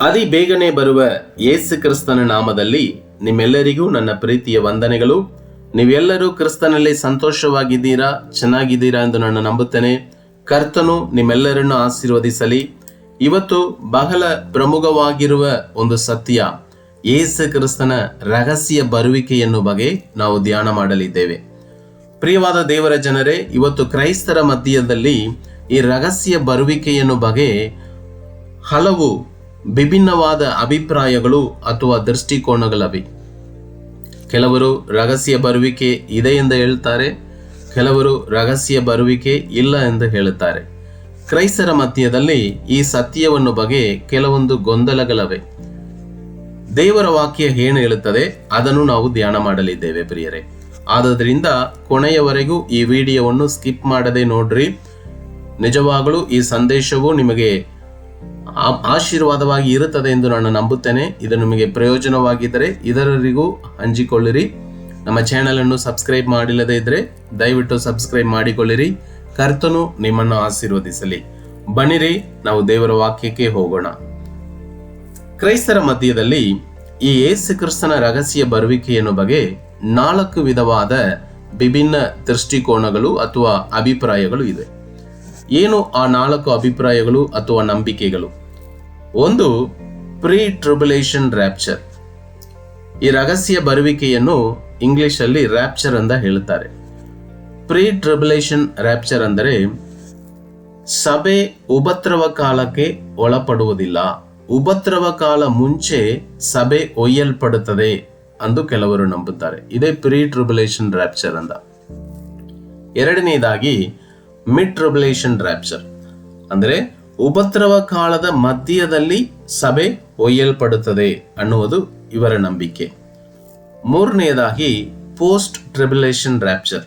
ಅತಿ ಬೇಗನೆ ಬರುವ ಯೇಸು ಕ್ರಿಸ್ತನ ನಾಮದಲ್ಲಿ ನಿಮ್ಮೆಲ್ಲರಿಗೂ ನನ್ನ ಪ್ರೀತಿಯ ವಂದನೆಗಳು. ನೀವೆಲ್ಲರೂ ಕ್ರಿಸ್ತನಲ್ಲಿ ಸಂತೋಷವಾಗಿದ್ದೀರಾ, ಚೆನ್ನಾಗಿದ್ದೀರಾ ಎಂದು ನಾನು ನಂಬುತ್ತೇನೆ. ಕರ್ತನು ನಿಮ್ಮೆಲ್ಲರನ್ನು ಆಶೀರ್ವದಿಸಲಿ. ಇವತ್ತು ಬಹಳ ಪ್ರಮುಖವಾಗಿರುವ ಒಂದು ಸತ್ಯ ಯೇಸು ಕ್ರಿಸ್ತನ ರಹಸ್ಯ ಬರುವಿಕೆಯನ್ನು ಬಗ್ಗೆ ನಾವು ಧ್ಯಾನ ಮಾಡಲಿದ್ದೇವೆ. ಪ್ರಿಯವಾದ ದೇವರ ಜನರೇ, ಇವತ್ತು ಕ್ರೈಸ್ತರ ಮಧ್ಯದಲ್ಲಿ ಈ ರಹಸ್ಯ ಬರುವಿಕೆಯನ್ನು ಬಗ್ಗೆ ಹಲವು ವಿಭಿನ್ನವಾದ ಅಭಿಪ್ರಾಯಗಳು ಅಥವಾ ದೃಷ್ಟಿಕೋನಗಳವೆ. ಕೆಲವರು ರಹಸ್ಯ ಬರುವಿಕೆ ಇದೆ ಎಂದು ಹೇಳ್ತಾರೆ, ಕೆಲವರು ರಹಸ್ಯ ಬರುವಿಕೆ ಇಲ್ಲ ಎಂದು ಹೇಳುತ್ತಾರೆ. ಕ್ರೈಸ್ತರ ಮಧ್ಯದಲ್ಲಿ ಈ ಸತ್ಯವನ್ನು ಬಗೆ ಕೆಲವೊಂದು ಗೊಂದಲಗಳವೆ. ದೇವರ ವಾಕ್ಯ ಏನು ಹೇಳುತ್ತದೆ, ಅದನ್ನು ನಾವು ಧ್ಯಾನ ಮಾಡಲಿದ್ದೇವೆ ಪ್ರಿಯರೇ. ಆದ್ದರಿಂದ ಕೊನೆಯವರೆಗೂ ಈ ವಿಡಿಯೋವನ್ನು ಸ್ಕಿಪ್ ಮಾಡದೆ ನೋಡ್ರಿ. ನಿಜವಾಗಲೂ ಈ ಸಂದೇಶವು ನಿಮಗೆ ಆಶೀರ್ವಾದವಾಗಿ ಇರುತ್ತದೆ ಎಂದು ನಾನು ನಂಬುತ್ತೇನೆ. ಇದು ನಿಮಗೆ ಪ್ರಯೋಜನವಾಗಿದ್ದರೆ ಇದರರಿಗೂ ಹಂಚಿಕೊಳ್ಳಿರಿ. ನಮ್ಮ ಚಾನೆಲ್ ಅನ್ನು ಸಬ್ಸ್ಕ್ರೈಬ್ ಮಾಡಿಲ್ಲದೇ ಇದ್ರೆ ದಯವಿಟ್ಟು ಸಬ್ಸ್ಕ್ರೈಬ್ ಮಾಡಿಕೊಳ್ಳಿರಿ. ಕರ್ತನು ನಿಮ್ಮನ್ನು ಆಶೀರ್ವದಿಸಲಿ. ಬನ್ನಿರಿ, ನಾವು ದೇವರ ವಾಕ್ಯಕ್ಕೆ ಹೋಗೋಣ. ಕ್ರೈಸ್ತರ ಮಧ್ಯದಲ್ಲಿ ಈ ಏಸು ಕ್ರಿಸ್ತನ ರಹಸ್ಯ ಬರುವಿಕೆಯನ್ನು ಬಗ್ಗೆ ನಾಲ್ಕು ವಿಧವಾದ ವಿಭಿನ್ನ ದೃಷ್ಟಿಕೋನಗಳು ಅಥವಾ ಅಭಿಪ್ರಾಯಗಳು ಇದೆ ಏನು ಆ ನಾಲ್ಕು ಅಭಿಪ್ರಾಯಗಳು ಅಥವಾ ನಂಬಿಕೆಗಳು? ಒಂದು ಪ್ರೀ ಟ್ರಿಬುಲೇಷನ್ ರ್ಯಾಪ್ಚರ್ ಈ ರಹಸ್ಯ ಬರುವಿಕೆಯನ್ನು ಇಂಗ್ಲಿಷಲ್ಲಿ ರ್ಯಾಪ್ಚರ್ ಅಂತ ಹೇಳುತ್ತಾರೆ. ಪ್ರೀ ಟ್ರಿಬುಲೇಷನ್ ರ್ಯಾಪ್ಚರ್ ಅಂದರೆ, ಸಭೆ ಉಪದ್ರವ ಕಾಲಕ್ಕೆ ಒಳಪಡುವುದಿಲ್ಲ. ಉಪದ್ರವ ಕಾಲ ಮುಂಚೆ ಸಭೆ ಒಯ್ಯಲ್ಪಡುತ್ತದೆ ಅಂದು ಕೆಲವರು ನಂಬುತ್ತಾರೆ. ಇದೇ ಪ್ರೀ ಟ್ರಿಬುಲೇಷನ್ ರ್ಯಾಪ್ಚರ್ ಅಂತ. ಎರಡನೇದಾಗಿ ಮಿಡ್ ಟ್ರಿಬುಲೇಷನ್ ರ್ಯಾಪ್ಚರ್ ಅಂದರೆ ಉಪದ್ರವ ಕಾಲದ ಮಧ್ಯದಲ್ಲಿ ಸಭೆ ಒಯ್ಯಲ್ಪಡುತ್ತದೆ ಅನ್ನುವುದು ಇವರ ನಂಬಿಕೆ. ಮೂರನೆಯದಾಗಿ ಪೋಸ್ಟ್ ಟ್ರಿಬುಲೇಷನ್ ರ್ಯಾಪ್ಚರ್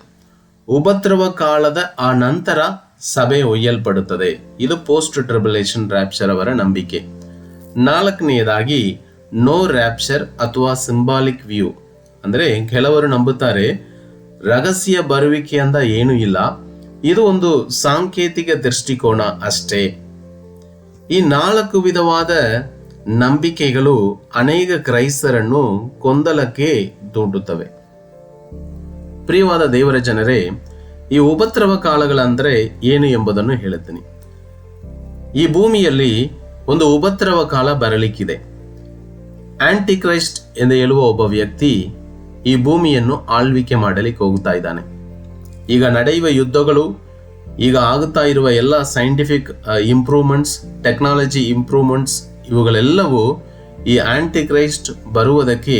ಉಪದ್ರವ ಕಾಲದ ಆ ನಂತರ ಸಭೆ ಒಯ್ಯಲ್ಪಡುತ್ತದೆ. ಇದು ಪೋಸ್ಟ್ ಟ್ರಿಬುಲೇಷನ್ ರ್ಯಾಪ್ಚರ್ ಅವರ ನಂಬಿಕೆ. ನಾಲ್ಕನೆಯದಾಗಿ ನೋ ರ್ಯಾಪ್ಚರ್ ಅಥವಾ ಸಿಂಬಾಲಿಕ್ ವ್ಯೂ. ಅಂದರೆ ಕೆಲವರು ನಂಬುತ್ತಾರೆ, ರಹಸ್ಯ ಬರುವಿಕೆ ಅಂತ ಏನೂ ಇಲ್ಲ ಇದು ಒಂದು ಸಾಂಕೇತಿಕ ದೃಷ್ಟಿಕೋನ ಅಷ್ಟೇ. ಈ ನಾಲ್ಕು ವಿಧವಾದ ನಂಬಿಕೆಗಳು ಅನೇಕ ಕ್ರೈಸ್ತರನ್ನು ಕೊಂದಲಕ್ಕೆ ದೂಡುತ್ತವೆ. ಪ್ರಿಯವಾದ ದೇವರ ಜನರೇ, ಈ ಉಪದ್ರವ ಕಾಲಗಳಂದರೆ ಏನು ಎಂಬುದನ್ನು ಹೇಳುತ್ತೀನಿ. ಈ ಭೂಮಿಯಲ್ಲಿ ಒಂದು ಉಪದ್ರವ ಕಾಲ ಬರಲಿಕ್ಕಿದೆ. ಆಂಟಿ ಕ್ರೈಸ್ಟ್ ಎಂದು ಹೇಳುವ ಒಬ್ಬ ವ್ಯಕ್ತಿ ಈ ಭೂಮಿಯನ್ನು ಆಳ್ವಿಕೆ ಮಾಡಲಿಕ್ಕೆ ಹೋಗ್ತಾ ಇದ್ದಾನೆ. ಈಗ ನಡೆಯುವ ಯುದ್ಧಗಳು, ಈಗ ಆಗುತ್ತಾ ಇರುವ ಎಲ್ಲ ಸೈಂಟಿಫಿಕ್ ಇಂಪ್ರೂವ್ಮೆಂಟ್ಸ್ ಟೆಕ್ನಾಲಜಿ ಇಂಪ್ರೂವ್ಮೆಂಟ್ಸ್ ಇವುಗಳೆಲ್ಲವೂ ಈ ಆಂಟಿ ಕ್ರೈಸ್ಟ್ ಬರುವುದಕ್ಕೆ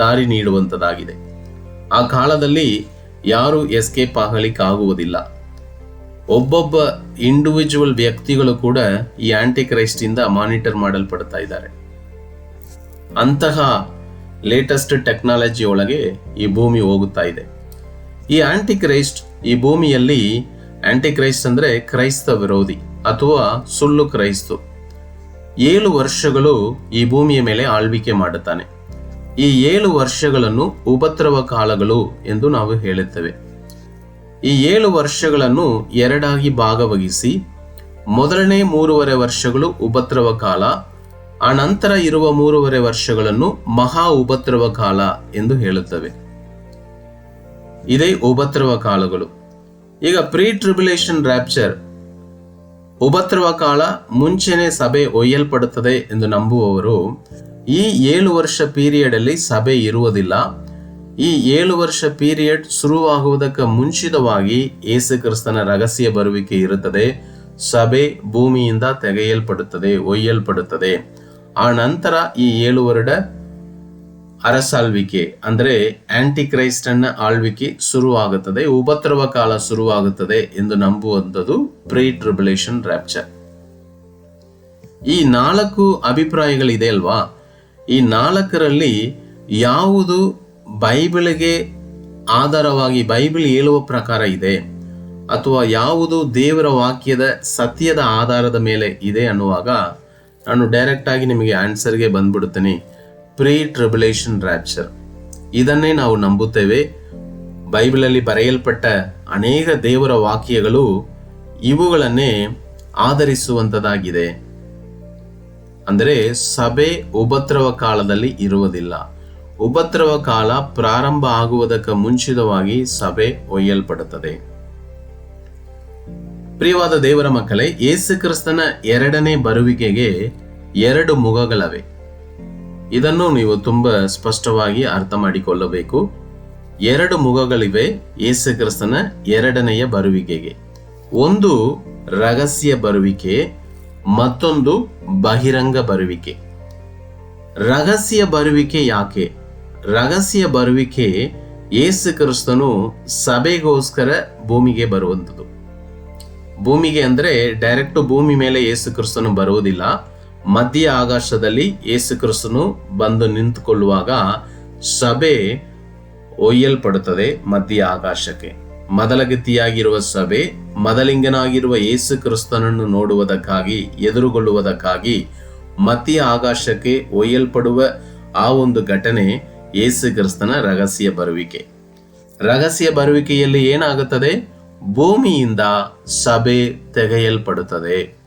ದಾರಿ ನೀಡುವಂಥದ್ದಾಗಿದೆ ಆ ಕಾಲದಲ್ಲಿ ಯಾರು ಎಸ್ಕೇಪ್ ಆಗಲಿಕ್ಕೆ ಆಗುವುದಿಲ್ಲ ಒಬ್ಬೊಬ್ಬ ಇಂಡಿವಿಜುವಲ್ ವ್ಯಕ್ತಿಗಳು ಕೂಡ ಈ ಆಂಟಿ ಕ್ರೈಸ್ಟಿಂದ ಮಾನಿಟರ್ ಮಾಡಲ್ಪಡ್ತಾ ಇದ್ದಾರೆ. ಅಂತಹ ಲೇಟೆಸ್ಟ್ ಟೆಕ್ನಾಲಜಿ ಒಳಗೆ ಈ ಭೂಮಿ ಹೋಗುತ್ತಾ ಇದೆ. ಈ ಆಂಟಿ ಕ್ರೈಸ್ಟ್ ಈ ಭೂಮಿಯಲ್ಲಿ ಆಂಟಿ ಕ್ರೈಸ್ಟ್ ಅಂದ್ರೆ ಕ್ರೈಸ್ತ ವಿರೋಧಿ ಅಥವಾ ಸುಳ್ಳು ಕ್ರೈಸ್ತು. ಏಳು ವರ್ಷಗಳು ಈ ಭೂಮಿಯ ಮೇಲೆ ಆಳ್ವಿಕೆ ಮಾಡುತ್ತಾನೆ. ಈ ಏಳು ವರ್ಷಗಳನ್ನು ಉಪದ್ರವ ಕಾಲಗಳು ಎಂದು ನಾವು ಹೇಳುತ್ತೇವೆ. ಈ ಏಳು ವರ್ಷಗಳನ್ನು ಎರಡಾಗಿ ಭಾಗವಹಿಸಿ, ಮೊದಲನೇ ಮೂರುವರೆ ವರ್ಷಗಳು ಉಪದ್ರವ ಕಾಲ, ಆ ನಂತರ ಇರುವ ಮೂರುವರೆ ವರ್ಷಗಳನ್ನು ಮಹಾ ಉಪದ್ರವ ಕಾಲ ಎಂದು ಹೇಳುತ್ತವೆ. ಇದೇ ಉಪದ್ರವ ಕಾಲಗಳು. ಈಗ ಪ್ರೀ ಟ್ರಿಬ್ಯುಲೇಷನ್ ರ್ಯಾಪ್ಚರ್ ಉಪದ್ರವ ಕಾಲ ಮುಂಚೆನೆ ಸಭೆ ಒಯ್ಯಲ್ಪಡುತ್ತದೆ ಎಂದು ನಂಬುವವರು, ಈ ಏಳು ವರ್ಷ ಪೀರಿಯಡ್ ಅಲ್ಲಿ ಸಭೆ ಇರುವುದಿಲ್ಲ. ಈ ಏಳು ವರ್ಷ ಪೀರಿಯಡ್ ಶುರುವಾಗುವುದಕ್ಕೆ ಮುಂಚಿತವಾಗಿ ಯೇಸು ಕ್ರಿಸ್ತನ ರಹಸ್ಯ ಬರುವಿಕೆ ಇರುತ್ತದೆ. ಸಭೆ ಭೂಮಿಯಿಂದ ತೆಗೆಯಲ್ಪಡುತ್ತದೆ, ಒಯ್ಯಲ್ಪಡುತ್ತದೆ. ಆ ನಂತರ ಈ ಏಳು ವರ್ಷ ಅರಸಾಳ್ವಿಕೆ ಅಂದರೆ ಆಂಟಿ ಕ್ರೈಸ್ಟನ್ನ ಆಳ್ವಿಕೆ ಶುರುವಾಗುತ್ತದೆ, ಉಪದ್ರವ ಕಾಲ ಶುರುವಾಗುತ್ತದೆ ಎಂದು ನಂಬುವಂಥದ್ದು ಪ್ರೀ ಟ್ರಿಬುಲೇಷನ್ ರ್ಯಾಪ್ಚರ್ ಈ ನಾಲ್ಕು ಅಭಿಪ್ರಾಯಗಳಿದೆ ಅಲ್ವಾ? ಈ ನಾಲ್ಕರಲ್ಲಿ ಯಾವುದು ಬೈಬಲ್ಗೆ ಆಧಾರವಾಗಿ, ಬೈಬಲ್ ಹೇಳುವ ಪ್ರಕಾರ ಇದೆ, ಅಥವಾ ಯಾವುದು ದೇವರ ವಾಕ್ಯದ ಸತ್ಯದ ಆಧಾರದ ಮೇಲೆ ಇದೆ ಅನ್ನುವಾಗ ನಾನು ಡೈರೆಕ್ಟಾಗಿ ನಿಮಗೆ ಆನ್ಸರ್ಗೆ ಬಂದ್ಬಿಡುತ್ತೇನೆ ಪ್ರೀ ಟ್ರಿಬುಲೇಷನ್ ರ್ಯಾಪ್ಚರ್ ಇದನ್ನೇ ನಾವು ನಂಬುತ್ತೇವೆ. ಬೈಬಲಲ್ಲಿ ಬರೆಯಲ್ಪಟ್ಟ ಅನೇಕ ದೇವರ ವಾಕ್ಯಗಳು ಇವುಗಳನ್ನೇ ಆಧರಿಸುವಂಥದ್ದಾಗಿದೆ ಅಂದರೆ ಸಭೆ ಉಪದ್ರವ ಕಾಲದಲ್ಲಿ ಇರುವುದಿಲ್ಲ. ಉಪದ್ರವ ಕಾಲ ಪ್ರಾರಂಭ ಆಗುವುದಕ್ಕೆ ಮುಂಚಿತವಾಗಿ ಸಭೆ ಒಯ್ಯಲ್ಪಡುತ್ತದೆ. ಪ್ರಿಯವಾದ ದೇವರ ಮಕ್ಕಳೇ, ಯೇಸು ಕ್ರಿಸ್ತನ ಎರಡನೇ ಬರುವಿಕೆಗೆ ಎರಡು ಮುಖಗಳವೆ. ಇದನ್ನು ನೀವು ತುಂಬ ಸ್ಪಷ್ಟವಾಗಿ ಅರ್ಥ ಮಾಡಿಕೊಳ್ಳಬೇಕು. ಎರಡು ಮುಖಗಳಿವೆ, ಯೇಸುಕ್ರಿಸ್ತನ ಎರಡನೆಯ ಬರುವಿಕೆಗೆ. ಒಂದು ರಹಸ್ಯ ಬರುವಿಕೆ, ಮತ್ತೊಂದು ಬಹಿರಂಗ ಬರುವಿಕೆ. ರಹಸ್ಯ ಬರುವಿಕೆ ಯಾಕೆ? ರಹಸ್ಯ ಬರುವಿಕೆ ಯೇಸು ಕ್ರಿಸ್ತನು ಸಭೆಗೋಸ್ಕರ ಭೂಮಿಗೆ ಬರುವಂಥದ್ದು. ಭೂಮಿಗೆ ಅಂದ್ರೆ ಡೈರೆಕ್ಟ್ ಭೂಮಿ ಮೇಲೆ ಯೇಸು ಕ್ರಿಸ್ತನು ಬರುವುದಿಲ್ಲ. ಮಧ್ಯ ಆಕಾಶದಲ್ಲಿ ಯೇಸು ಕ್ರಿಸ್ತನು ಬಂದು ನಿಂತುಕೊಳ್ಳುವಾಗ ಸಭೆ ಒಯ್ಯಲ್ಪಡುತ್ತದೆ ಮಧ್ಯ ಆಕಾಶಕ್ಕೆ. ಮೊದಲಗತಿಯಾಗಿರುವ ಸಭೆ, ಮೊದಲಿಂಗನಾಗಿರುವ ಯೇಸು ಕ್ರಿಸ್ತನನ್ನು ನೋಡುವುದಕ್ಕಾಗಿ, ಎದುರುಗೊಳ್ಳುವುದಕ್ಕಾಗಿ ಮಧ್ಯ ಆಕಾಶಕ್ಕೆ ಒಯ್ಯಲ್ಪಡುವ ಆ ಒಂದು ಘಟನೆ ಯೇಸು ಕ್ರಿಸ್ತನ ರಹಸ್ಯ ಬರುವಿಕೆ. ರಹಸ್ಯ ಬರುವಿಕೆಯಲ್ಲಿ ಏನಾಗುತ್ತದೆ? ಭೂಮಿಯಿಂದ ಸಭೆ ತೆಗೆಯಲ್ಪಡುತ್ತದೆ.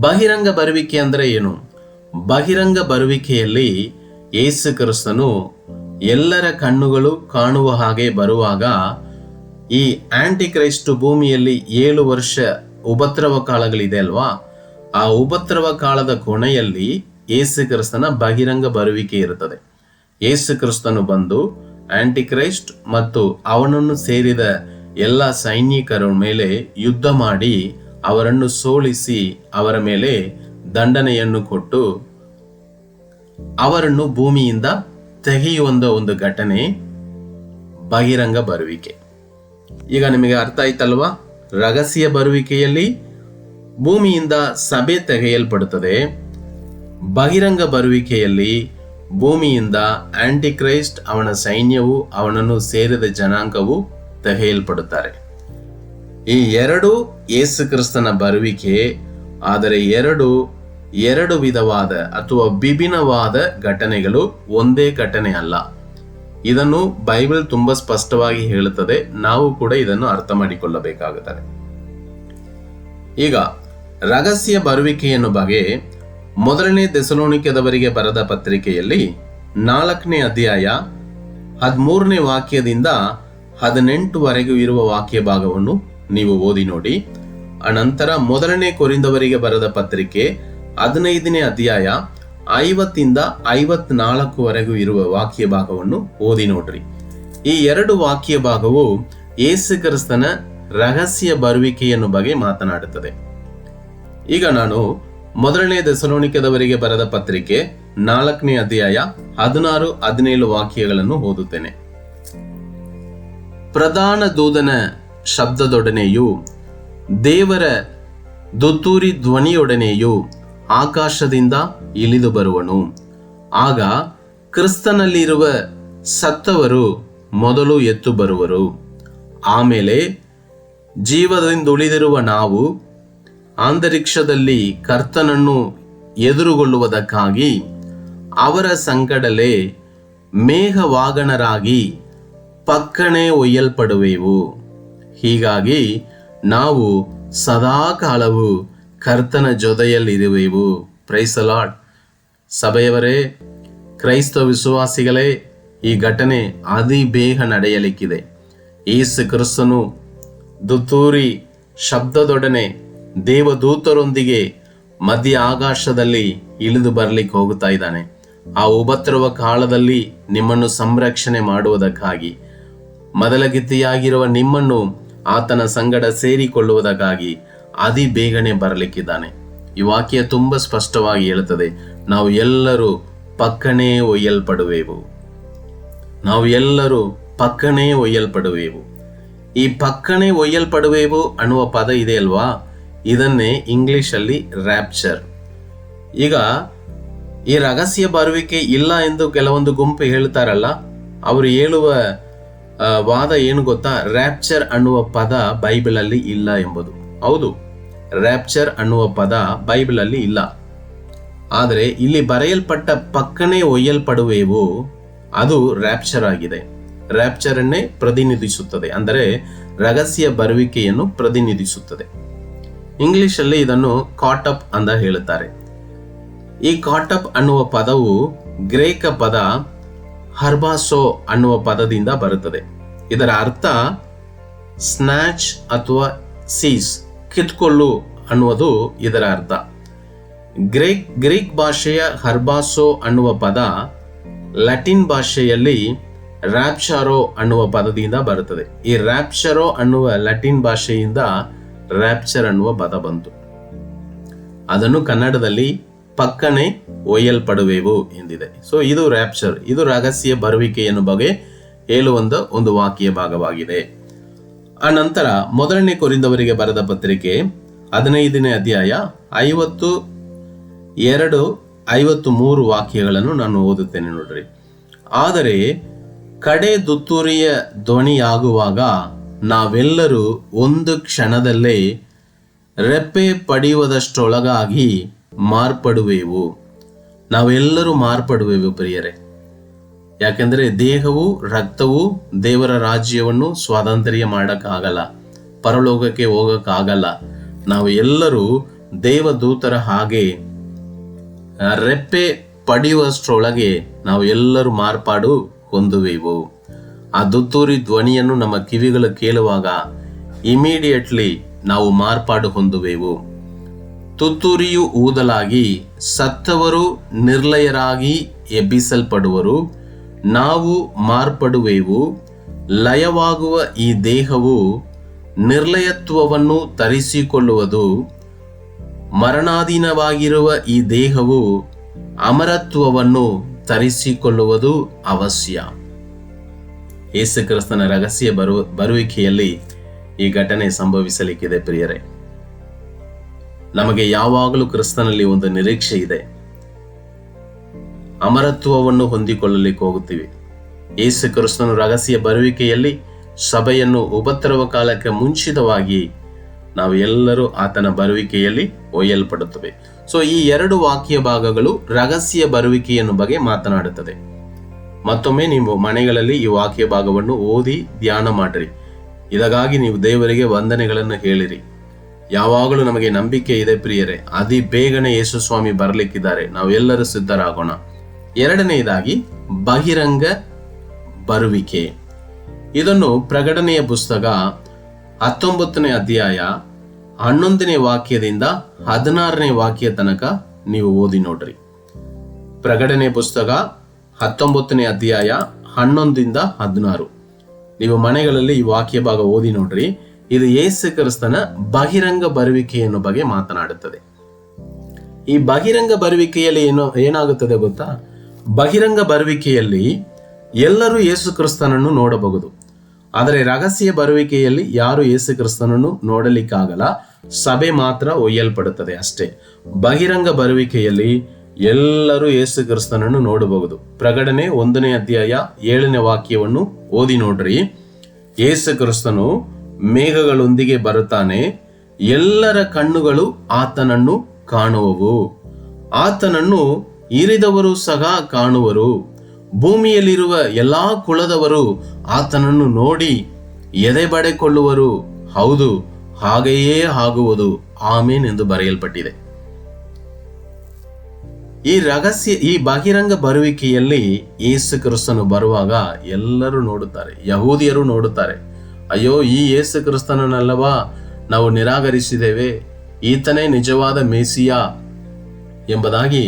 ಬಹಿರಂಗ ಬರುವಿಕೆ ಅಂದರೆ ಏನು? ಬಹಿರಂಗ ಬರುವಿಕೆಯಲ್ಲಿ ಯೇಸು ಕ್ರಿಸ್ತನು ಎಲ್ಲರ ಕಣ್ಣುಗಳು ಕಾಣುವ ಹಾಗೆ ಬರುವಾಗ ಈ ಆಂಟಿ ಕ್ರೈಸ್ಟ್ ಭೂಮಿಯಲ್ಲಿ ಏಳು ವರ್ಷ ಉಪದ್ರವ ಕಾಲಗಳಿದೆ ಅಲ್ವಾ? ಆ ಉಪದ್ರವ ಕಾಲದ ಕೊನೆಯಲ್ಲಿ ಯೇಸು ಕ್ರಿಸ್ತನ ಬಹಿರಂಗ ಬರುವಿಕೆ ಇರುತ್ತದೆ. ಯೇಸು ಕ್ರಿಸ್ತನು ಬಂದು ಆಂಟಿ ಕ್ರೈಸ್ಟ್ ಮತ್ತು ಅವನನ್ನು ಸೇರಿದ ಎಲ್ಲ ಸೈನಿಕರ ಮೇಲೆ ಯುದ್ಧ ಮಾಡಿ ಅವರನ್ನು ಸೋಲಿಸಿ ಅವರ ಮೇಲೆ ದಂಡನೆಯನ್ನು ಕೊಟ್ಟು ಅವರನ್ನು ಭೂಮಿಯಿಂದ ತೆಗೆಯುವಂತ ಒಂದು ಘಟನೆ ಬಹಿರಂಗ ಬರುವಿಕೆ. ಈಗ ನಿಮಗೆ ಅರ್ಥ ಆಯ್ತಲ್ವಾ? ರಹಸ್ಯ ಬರುವಿಕೆಯಲ್ಲಿ ಭೂಮಿಯಿಂದ ಸಭೆ ತೆಗೆಯಲ್ಪಡುತ್ತದೆ. ಬಹಿರಂಗ ಬರುವಿಕೆಯಲ್ಲಿ ಭೂಮಿಯಿಂದ ಆಂಟಿಕ್ರೈಸ್ಟ್ ಅವನ ಸೈನ್ಯವು ಅವನನ್ನು ಸೇರಿದ ಜನಾಂಗವು ತೆಗೆಯಲ್ಪಡುತ್ತಾರೆ. ಈ ಎರಡು ಯೇಸು ಕ್ರಿಸ್ತನ ಬರುವಿಕೆ, ಆದರೆ ಎರಡು ಎರಡು ವಿಧವಾದ ಅಥವಾ ವಿಭಿನ್ನವಾದ ಘಟನೆಗಳು ಒಂದೇ ಘಟನೆ ಅಲ್ಲ. ಇದನ್ನು ಬೈಬಲ್ ತುಂಬಾ ಸ್ಪಷ್ಟವಾಗಿ ಹೇಳುತ್ತದೆ. ನಾವು ಕೂಡ ಇದನ್ನು ಅರ್ಥ ಮಾಡಿಕೊಳ್ಳಬೇಕಾಗುತ್ತದೆ. ಈಗ, ರಹಸ್ಯ ಬರುವಿಕೆಯನ್ನು ಬಗೆ, ಮೊದಲನೇ ದೆಸಲೋಣಿಕೆದವರಿಗೆ ಬರೆದ ಪತ್ರಿಕೆಯಲ್ಲಿ ನಾಲ್ಕನೇ ಅಧ್ಯಾಯ ಹದಿಮೂರನೇ ವಾಕ್ಯದಿಂದ ಹದಿನೆಂಟುವರೆಗೂ ಇರುವ ವಾಕ್ಯ ಭಾಗವನ್ನು ನೀವು ಓದಿ ನೋಡಿ. ಅನಂತರ ಮೊದಲನೇ ಕೊರಿಂದವರಿಗೆ ಬರೆದ ಪತ್ರಿಕೆ ಹದಿನೈದನೇ ಅಧ್ಯಾಯ ಐವತ್ತಿಂದ ಐವತ್ನಾಲ್ಕುವರೆಗೂ ಇರುವ ವಾಕ್ಯ ಭಾಗವನ್ನು ಓದಿ ನೋಡ್ರಿ. ಈ ಎರಡು ವಾಕ್ಯ ಭಾಗವು ಯೇಸು ಕ್ರಿಸ್ತನ ರಹಸ್ಯ ಬರುವಿಕೆಯನ್ನು ಬಗ್ಗೆ ಮಾತನಾಡುತ್ತದೆ. ಈಗ ನಾನು ಮೊದಲನೇ ದಸಲೋಣಿಕದವರಿಗೆ ಬರೆದ ಪತ್ರಿಕೆ ನಾಲ್ಕನೇ ಅಧ್ಯಾಯ ಹದಿನಾರು ಹದಿನೇಳು ವಾಕ್ಯಗಳನ್ನು ಓದುತ್ತೇನೆ. ಪ್ರಧಾನ ದೂದನ ಶಬ್ದದೊಡನೆಯೂ, ದೇವರ ದುತ್ತೂರಿ ಧ್ವನಿಯೊಡನೆಯೂ ಆಕಾಶದಿಂದ ಇಳಿದು ಬರುವನು. ಆಗ ಕ್ರಿಸ್ತನಲ್ಲಿರುವ ಸತ್ತವರು ಮೊದಲು ಎತ್ತು ಬರುವರು. ಆಮೇಲೆ ಜೀವದಿಂದ ಉಳಿದಿರುವ ನಾವು ಅಂತರಿಕ್ಷದಲ್ಲಿ ಕರ್ತನನ್ನು ಎದುರುಗೊಳ್ಳುವುದಕ್ಕಾಗಿ ಅವರ ಸಂಕಡಲೇ ಮೇಘವಾಗಣರಾಗಿ ಪಕ್ಕನೆ ಒಯ್ಯಲ್ಪಡುವೆವು. ಹೀಗಾಗಿ ನಾವು ಸದಾಕಾಲವು ಕರ್ತನ ಜೊತೆಯಲ್ಲಿರುವೆವು. ಪ್ರೈಸಲಾಡ್ ಸಭೆಯವರೇ, ಕ್ರೈಸ್ತ ವಿಶ್ವಾಸಿಗಳೇ, ಈ ಘಟನೆ ಅತಿ ಬೇಗ ನಡೆಯಲಿಕ್ಕಿದೆ. ಏಸು ಕ್ರಿಸ್ತನು ದುತ್ತೂರಿ ಶಬ್ದದೊಡನೆ ದೇವದೂತರೊಂದಿಗೆ ಮಧ್ಯ ಆಕಾಶದಲ್ಲಿ ಇಳಿದು ಬರಲಿಕ್ಕೆ ಹೋಗುತ್ತಾ ಇದ್ದಾನೆ. ಆ ಉಪದ್ರವ ಕಾಲದಲ್ಲಿ ನಿಮ್ಮನ್ನು ಸಂರಕ್ಷಣೆ ಮಾಡುವುದಕ್ಕಾಗಿ. ಮೊದಲಗಿತ್ತಿಯಾಗಿರುವ ನಿಮ್ಮನ್ನು ಆತನ ಸಂಗಡ ಸೇರಿಕೊಳ್ಳುವುದಕ್ಕಾಗಿ ಅದಿ ಬೇಗನೆ ಬರಲಿಕ್ಕಿದ್ದಾನೆ. ಈ ವಾಕ್ಯ ತುಂಬ ಸ್ಪಷ್ಟವಾಗಿ ಹೇಳುತ್ತದೆ, ನಾವು ಎಲ್ಲರೂ ಪಕ್ಕನೇ ಒಯ್ಯಲ್ಪಡುವೆವು. ನಾವು ಎಲ್ಲರೂ ಪಕ್ಕನೆ ಒಯ್ಯಲ್ಪಡುವೆವು. ಈ ಪಕ್ಕನೆ ಒಯ್ಯಲ್ಪಡುವೆವು ಅನ್ನುವ ಪದ ಇದೆ ಅಲ್ವಾ? ಇದನ್ನೇ ಇಂಗ್ಲಿಷಲ್ಲಿ ರ್ಯಾಪ್ಚರ್ ಈಗ ಈ ರಹಸ್ಯ ಬರುವಿಕೆ ಇಲ್ಲ ಎಂದು ಕೆಲವೊಂದು ಗುಂಪು ಹೇಳ್ತಾರಲ್ಲ ಅವರು ಹೇಳುವ ವಾದ ಏನು ಗೊತ್ತಾ? ರ್ಯಾಪ್ಚರ್ ಅನ್ನುವ ಪದ ಬೈಬಲ್ ಅಲ್ಲಿ ಇಲ್ಲ ಎಂಬುದು. ಹೌದು. ರ್ಯಾಪ್ಚರ್ ಅನ್ನುವ ಪದ ಬೈಬಲ್ ಅಲ್ಲಿ ಇಲ್ಲ. ಆದರೆ ಇಲ್ಲಿ ಬರೆಯಲ್ಪಟ್ಟ ಪಕ್ಕನೆ ಒಯ್ಯಲ್ಪಡುವೆವು, ಅದು ರ್ಯಾಪ್ಚರ್ ಆಗಿದೆ. ರ್ಯಾಪ್ಚರ್ ಅನ್ನೇ ಪ್ರತಿನಿಧಿಸುತ್ತದೆ. ಅಂದರೆ ರಹಸ್ಯ ಬರುವಿಕೆಯನ್ನು ಪ್ರತಿನಿಧಿಸುತ್ತದೆ. ಇಂಗ್ಲಿಷಲ್ಲಿ ಇದನ್ನು ಕಾಟಪ್ ಅಂತ ಹೇಳುತ್ತಾರೆ. ಈ ಕಾಟಪ್ ಅನ್ನುವ ಪದವು ಗ್ರೇಕ ಪದ ಹರ್ಬಾಸೋ ಅನ್ನುವ ಪದದಿಂದ ಬರುತ್ತದೆ. ಇದರ ಅರ್ಥ ಸ್ನ್ಯಾಚ್ ಅಥವಾ ಸೀಸ್ ಕಿತ್ಕೊಳ್ಳು ಅನ್ನುವುದು ಇದರ ಅರ್ಥ. ಗ್ರೀಕ್ ಗ್ರೀಕ್ ಭಾಷೆಯ ಹರ್ಬಾಸೋ ಅನ್ನುವ ಪದ ಲ್ಯಾಟಿನ್ ಭಾಷೆಯಲ್ಲಿ ರ್ಯಾಪ್ಚಾರೋ ಅನ್ನುವ ಪದದಿಂದ ಬರುತ್ತದೆ. ಈ ರ್ಯಾಪ್ಚರೋ ಅನ್ನುವ ಲ್ಯಾಟಿನ್ ಭಾಷೆಯಿಂದ ರ್ಯಾಪ್ಚರ್ ಅನ್ನುವ ಪದ ಬಂತು. ಅದನ್ನು ಕನ್ನಡದಲ್ಲಿ ಪಕ್ಕನೆ ಒಯ್ಯಲ್ಪಡುವೆವು ಎಂದಿದೆ. ಸೊ ಇದು ರ್ಯಾಪ್ಚರ್ ಇದು ರಹಸ್ಯ ಬರುವಿಕೆಯನ್ನು ಬಗ್ಗೆ ಹೇಳುವಂತ ಒಂದು ವಾಕ್ಯ ಭಾಗವಾಗಿದೆ. ಆ ನಂತರ ಮೊದಲನೇ ಕೊರಿಂದವರಿಗೆ ಬರೆದ ಪತ್ರಿಕೆ ಹದಿನೈದನೇ ಅಧ್ಯಾಯ ಐವತ್ತು ಎರಡು ಐವತ್ತು ಮೂರು ವಾಕ್ಯಗಳನ್ನು ನಾನು ಓದುತ್ತೇನೆ ನೋಡ್ರಿ. ಆದರೆ ಕಡೆ ದುತ್ತೂರಿಯ ಧ್ವನಿಯಾಗುವಾಗ ನಾವೆಲ್ಲರೂ ಒಂದು ಕ್ಷಣದಲ್ಲೇ ರೆಪ್ಪೆ ಪಡೆಯುವುದಷ್ಟೊಳಗಾಗಿ ಮಾರ್ಪಡುವೆವು. ನಾವೆಲ್ಲರೂ ಮಾರ್ಪಡುವೆವು ಪ್ರಿಯರೇ. ಯಾಕೆಂದರೆ ದೇಹವು, ರಕ್ತವು ದೇವರ ರಾಜ್ಯವನ್ನು ಸ್ವಾತಂತ್ರ್ಯ ಮಾಡೋಕ್ಕಾಗಲ್ಲ, ಪರಲೋಕಕ್ಕೆ ಹೋಗಕ್ಕಾಗಲ್ಲ. ನಾವು ಎಲ್ಲರೂ ದೇವದೂತರ ಹಾಗೆ ರೆಪ್ಪೆ ಪಡೆಯುವಷ್ಟರೊಳಗೆ ನಾವು ಎಲ್ಲರೂ ಮಾರ್ಪಾಡು ಹೊಂದುವೆವು. ಆ ದುತ್ತೂರಿ ಧ್ವನಿಯನ್ನು ನಮ್ಮ ಕಿವಿಗಳು ಕೇಳುವಾಗ ಇಮಿಡಿಯೇಟ್ಲಿ ನಾವು ಮಾರ್ಪಾಡು ಹೊಂದುವೆವು. ತುತ್ತೂರಿಯು ಊದಲಾಗಿ ಸತ್ತವರು ನಿರ್ಲಯರಾಗಿ ಎಬ್ಬಿಸಲ್ಪಡುವರು. ನಾವು ಮಾರ್ಪಡುವೆವು. ಲಯವಾಗುವ ಈ ದೇಹವು ನಿರ್ಲಯತ್ವವನ್ನು ತರಿಸಿಕೊಳ್ಳುವುದು. ಮರಣಾಧೀನವಾಗಿರುವ ಈ ದೇಹವು ಅಮರತ್ವವನ್ನು ತರಿಸಿಕೊಳ್ಳುವುದು ಅವಶ್ಯ. ಯೇಸುಕ್ರಿಸ್ತನ ರಹಸ್ಯ ಬರು, ಬರುವಿಕೆಯಲ್ಲಿ ಈ ಘಟನೆ ಸಂಭವಿಸಲಿಕ್ಕಿದೆ ಪ್ರಿಯರೇ. ನಮಗೆ ಯಾವಾಗಲೂ ಕ್ರಿಸ್ತನಲ್ಲಿ ಒಂದು ನಿರೀಕ್ಷೆ ಇದೆ. ಅಮರತ್ವವನ್ನು ಹೊಂದಿಕೊಳ್ಳಲಿಕ್ಕೆ ಹೋಗುತ್ತೀವಿ. ಯೇಸು ಕ್ರಿಸ್ತನು ರಹಸ್ಯ ಬರುವಿಕೆಯಲ್ಲಿ ಸಭೆಯನ್ನು ಉಪದ್ರವ ಕಾಲಕ್ಕೆ ಮುಂಚಿತವಾಗಿ ನಾವು ಎಲ್ಲರೂ ಆತನ ಬರುವಿಕೆಯಲ್ಲಿ ಒಯ್ಯಲ್ಪಡುತ್ತವೆ. ಸೊ ಈ ಎರಡು ವಾಕ್ಯ ಭಾಗಗಳು ರಹಸ್ಯ ಬರುವಿಕೆಯನ್ನು ಬಗ್ಗೆ ಮಾತನಾಡುತ್ತದೆ. ಮತ್ತೊಮ್ಮೆ ನೀವು ಮನೆಗಳಲ್ಲಿ ಈ ವಾಕ್ಯ ಭಾಗವನ್ನು ಓದಿ ಧ್ಯಾನ ಮಾಡಿರಿ. ಇದಕ್ಕಾಗಿ ನೀವು ದೇವರಿಗೆ ವಂದನೆಗಳನ್ನು ಹೇಳಿರಿ. ಯಾವಾಗಲೂ ನಮಗೆ ನಂಬಿಕೆ ಇದೆ ಪ್ರಿಯರೇ. ಅತಿ ಬೇಗನೆ ಯೇಸು ಸ್ವಾಮಿ ಬರಲಿಕ್ಕಿದ್ದಾರೆ. ನಾವೆಲ್ಲರೂ ಸಿದ್ಧರಾಗೋಣ. ಎರಡನೆಯದಾಗಿ, ಬಹಿರಂಗ ಬರುವಿಕೆ. ಇದನ್ನು ಪ್ರಕಟಣೆಯ ಪುಸ್ತಕ ಹತ್ತೊಂಬತ್ತನೇ ಅಧ್ಯಾಯ ಹನ್ನೊಂದನೇ ವಾಕ್ಯದಿಂದ ಹದಿನಾರನೇ ವಾಕ್ಯ ತನಕ ನೀವು ಓದಿ ನೋಡ್ರಿ. ಪ್ರಕಟಣೆ ಪುಸ್ತಕ ಹತ್ತೊಂಬತ್ತನೇ ಅಧ್ಯಾಯ ಹನ್ನೊಂದಿಂದ ಹದಿನಾರು. ನೀವು ಮನೆಗಳಲ್ಲಿ ಈ ವಾಕ್ಯ ಭಾಗ ಓದಿ ನೋಡ್ರಿ. ಇದು ಯೇಸು ಕ್ರಿಸ್ತನ ಬಹಿರಂಗ ಬರುವಿಕೆಯನ್ನು ಬಗ್ಗೆ ಮಾತನಾಡುತ್ತದೆ. ಈ ಬಹಿರಂಗ ಬರುವಿಕೆಯಲ್ಲಿ ಏನು, ಏನಾಗುತ್ತದೆ ಗೊತ್ತಾ? ಬಹಿರಂಗ ಬರುವಿಕೆಯಲ್ಲಿ ಎಲ್ಲರೂ ಯೇಸು ಕ್ರಿಸ್ತನನ್ನು ನೋಡಬಹುದು. ಆದರೆ ರಹಸ್ಯ ಬರುವಿಕೆಯಲ್ಲಿ ಯಾರು ಯೇಸು ಕ್ರಿಸ್ತನನ್ನು ನೋಡಲಿಕ್ಕಾಗಲ್ಲ. ಸಭೆ ಮಾತ್ರ ಒಯ್ಯಲ್ಪಡುತ್ತದೆ ಅಷ್ಟೇ. ಬಹಿರಂಗ ಬರುವಿಕೆಯಲ್ಲಿ ಎಲ್ಲರೂ ಯೇಸು ಕ್ರಿಸ್ತನನ್ನು ನೋಡಬಹುದು. ಪ್ರಕಟಣೆ ಒಂದನೇ ಅಧ್ಯಾಯ ಏಳನೇ ವಾಕ್ಯವನ್ನು ಓದಿ ನೋಡ್ರಿ. ಯೇಸು ಕ್ರಿಸ್ತನು ಮೇಘಗಳೊಂದಿಗೆ ಬರುತ್ತಾನೆ, ಎಲ್ಲರ ಕಣ್ಣುಗಳು ಆತನನ್ನು ಕಾಣುವವು. ಆತನನ್ನು ಇರಿದವರು ಸಹ ಕಾಣುವರು. ಭೂಮಿಯಲ್ಲಿರುವ ಎಲ್ಲಾ ಕುಲದವರು ಆತನನ್ನು ನೋಡಿ ಎದೆ ಬಡೆಕೊಳ್ಳುವರು ಹೌದು, ಹಾಗೆಯೇ ಆಗುವುದು. ಆಮೇನ್ ಎಂದು ಬರೆಯಲ್ಪಟ್ಟಿದೆ. ಈ ರಹಸ್ಯ, ಈ ಬಹಿರಂಗ ಬರುವಿಕೆಯಲ್ಲಿ ಯೇಸು ಕ್ರಿಸ್ತನು ಬರುವಾಗ ಎಲ್ಲರೂ ನೋಡುತ್ತಾರೆ, ಯಹೂದಿಯರು ನೋಡುತ್ತಾರೆ. ಅಯ್ಯೋ, ಈ ಯೇಸು ಕ್ರಿಸ್ತನನ್ನಲ್ಲವಾ ನಾವು ನಿರಾಕರಿಸಿದ್ದೇವೆ? ಈತನೇ ನಿಜವಾದ ಮೇಸಿಯ ಎಂಬುದಾಗಿ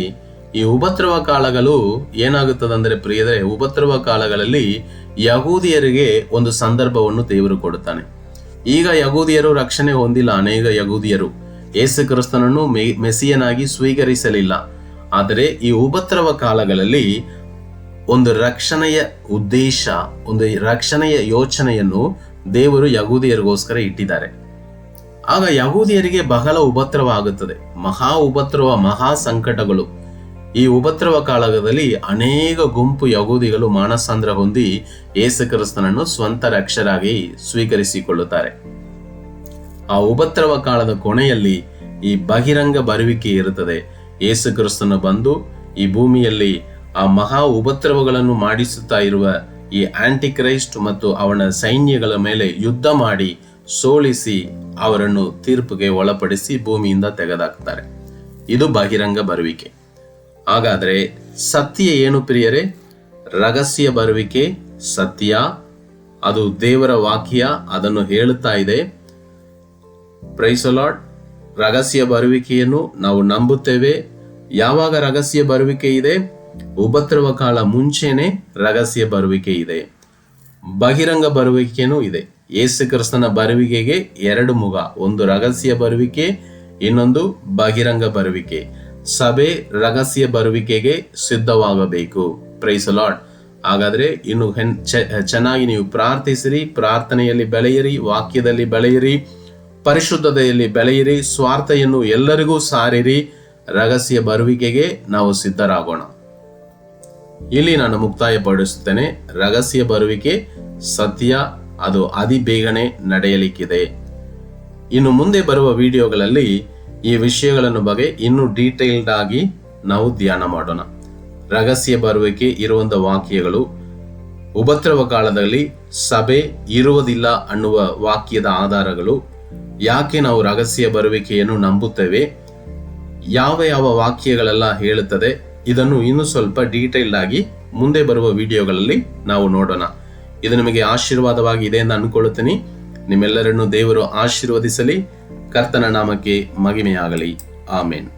ಈ ಉಪದ್ರವ ಕಾಲಗಳು ಏನಾಗುತ್ತದಂದ್ರೆ ಪ್ರಿಯರೇ, ಉಪದ್ರವ ಕಾಲಗಳಲ್ಲಿ ಯಹೂದಿಯರಿಗೆ ಒಂದು ಸಂದರ್ಭವನ್ನು ದೇವರು ಕೊಡುತ್ತಾನೆ. ಈಗ ಯಹೂದಿಯರು ರಕ್ಷಣೆ ಹೊಂದಿಲ್ಲ, ಅನೇಕ ಯಹೂದಿಯರು ಯೇಸು ಕ್ರಿಸ್ತನನ್ನು ಮೆಸಿಯನಾಗಿ ಸ್ವೀಕರಿಸಲಿಲ್ಲ. ಆದರೆ ಈ ಉಪದ್ರವ ಕಾಲಗಳಲ್ಲಿ ಒಂದು ರಕ್ಷಣೆಯ ಉದ್ದೇಶ, ಒಂದು ರಕ್ಷಣೆಯ ಯೋಚನೆಯನ್ನು ದೇವರು ಯಹೂದಿಯರಿಗೋಸ್ಕರ ಇಟ್ಟಿದ್ದಾರೆ. ಆಗ ಯಹೂದಿಯರಿಗೆ ಬಹಳ ಉಪದ್ರವ ಆಗುತ್ತದೆ ಮಹಾ ಉಪದ್ರವ, ಮಹಾ ಸಂಕಟಗಳು. ಈ ಉಪದ್ರವ ಕಾಲದಲ್ಲಿ ಅನೇಕ ಗುಂಪು ಯಹೂದಿಗಳು ಮಾನಸಾಂದ್ರ ಹೊಂದಿ ಯೇಸು ಕ್ರಿಸ್ತನನ್ನು ಸ್ವಂತ ರಕ್ಷರಾಗಿ ಸ್ವೀಕರಿಸಿಕೊಳ್ಳುತ್ತಾರೆ. ಆ ಉಪದ್ರವ ಕಾಲದ ಕೊನೆಯಲ್ಲಿ ಈ ಬಹಿರಂಗ ಬರುವಿಕೆ ಇರುತ್ತದೆ. ಯೇಸು ಕ್ರಿಸ್ತನು ಬಂದು ಈ ಭೂಮಿಯಲ್ಲಿ ಆ ಮಹಾ ಉಪದ್ರವಗಳನ್ನು ಮಾಡಿಸುತ್ತಾ ಇರುವ ಈ ಆಂಟಿ ಕ್ರೈಸ್ಟ್ ಮತ್ತು ಅವನ ಸೈನ್ಯಗಳ ಮೇಲೆ ಯುದ್ಧ ಮಾಡಿ ಸೋಲಿಸಿ ಅವರನ್ನು ತೀರ್ಪಿಗೆ ಒಳಪಡಿಸಿ ಭೂಮಿಯಿಂದ ತೆಗೆದಾಕ್ತಾರೆ. ಇದು ಬಹಿರಂಗ ಬರುವಿಕೆ. ಹಾಗಾದರೆ ಸತ್ಯ ಏನು ಪ್ರಿಯರೇ? ರಹಸ್ಯ ಬರುವಿಕೆ ಸತ್ಯ. ಅದು ದೇವರ ವಾಕ್ಯ, ಅದನ್ನು ಹೇಳುತ್ತಾ ಇದೆ. ಪ್ರೈಸೊಲಾಡ್ ರಹಸ್ಯ ಬರುವಿಕೆಯನ್ನು ನಾವು ನಂಬುತ್ತೇವೆ. ಯಾವಾಗ ರಹಸ್ಯ ಬರುವಿಕೆ ಇದೆ? ಉಪದ್ರವ ಕಾಲ ಮುಂಚೆನೆ ರಹಸ್ಯ ಬರುವಿಕೆ ಇದೆ. ಬಹಿರಂಗ ಬರುವಿಕೆನೂ ಇದೆ. ಯೇಸು ಕ್ರಿಸ್ತನ ಬರುವಿಕೆಗೆ ಎರಡು ಮುಗ ಒಂದು ರಹಸ್ಯ ಬರುವಿಕೆ, ಇನ್ನೊಂದು ಬಹಿರಂಗ ಬರುವಿಕೆ. ಸಭೆ ರಹಸ್ಯ ಬರುವಿಕೆಗೆ ಸಿದ್ಧವಾಗಬೇಕು. ಪ್ರೈಸ್ ಲಾಡ್ ಹಾಗಾದ್ರೆ ಇನ್ನು ಹೆನ್ ಚೆನ್ನಾಗಿ ನೀವು ಪ್ರಾರ್ಥಿಸಿರಿ, ಪ್ರಾರ್ಥನೆಯಲ್ಲಿ ಬೆಳೆಯಿರಿ, ವಾಕ್ಯದಲ್ಲಿ ಬೆಳೆಯಿರಿ, ಪರಿಶುದ್ಧತೆಯಲ್ಲಿ ಬೆಳೆಯಿರಿ, ಸ್ವಾರ್ಥೆಯನ್ನು ಎಲ್ಲರಿಗೂ ಸಾರಿರಿ, ರಹಸ್ಯ ಬರುವಿಕೆಗೆ ನಾವು ಸಿದ್ಧರಾಗೋಣ. ಇಲ್ಲಿ ನಾನು ಮುಕ್ತಾಯಪಡಿಸುತ್ತೇನೆ. ರಹಸ್ಯ ಬರುವಿಕೆ, ಸತ್ಯ, ಅದು ಅತಿ ಬೇಗನೆ ನಡೆಯಲಿಕ್ಕಿದೆ. ಇನ್ನು ಮುಂದೆ ಬರುವ ವಿಡಿಯೋಗಳಲ್ಲಿ ಈ ವಿಷಯಗಳನ್ನು ಬಗ್ಗೆ ಇನ್ನೂ ಡೀಟೇಲ್ಡ್ ಆಗಿ ನಾವು ಧ್ಯಾನ ಮಾಡೋಣ. ರಹಸ್ಯ ಬರುವಿಕೆ ಇರುವಂಥ ವಾಕ್ಯಗಳು. ಉಪದ್ರವ ಕಾಲದಲ್ಲಿ ಸಭೆ ಇರುವುದಿಲ್ಲ ಅನ್ನುವ ವಾಕ್ಯದ ಆಧಾರಗಳು. ಯಾಕೆ ನಾವು ರಹಸ್ಯ ಬರುವಿಕೆಯನ್ನು ನಂಬುತ್ತೇವೆ? ಯಾವ ಯಾವ ವಾಕ್ಯಗಳೆಲ್ಲ ಹೇಳುತ್ತದೆ? ಇದನ್ನು ಇನ್ನೂ ಸ್ವಲ್ಪ ಡೀಟೇಲ್ಡ್ ಆಗಿ ಮುಂದೆ ಬರುವ ವಿಡಿಯೋಗಳಲ್ಲಿ ನಾವು ನೋಡೋಣ. ಇದು ನಿಮಗೆ ಆಶೀರ್ವಾದವಾಗಿ ಇದೆ ಎಂದು ಅನ್ಕೊಳ್ಳುತ್ತೀನಿ. ನಿಮ್ಮೆಲ್ಲರನ್ನು ದೇವರು ಆಶೀರ್ವದಿಸಲಿ. ಕರ್ತನ ನಾಮಕ್ಕೆ ಮಹಿಮೆಯಾಗಲಿ. ಆಮೇನ್.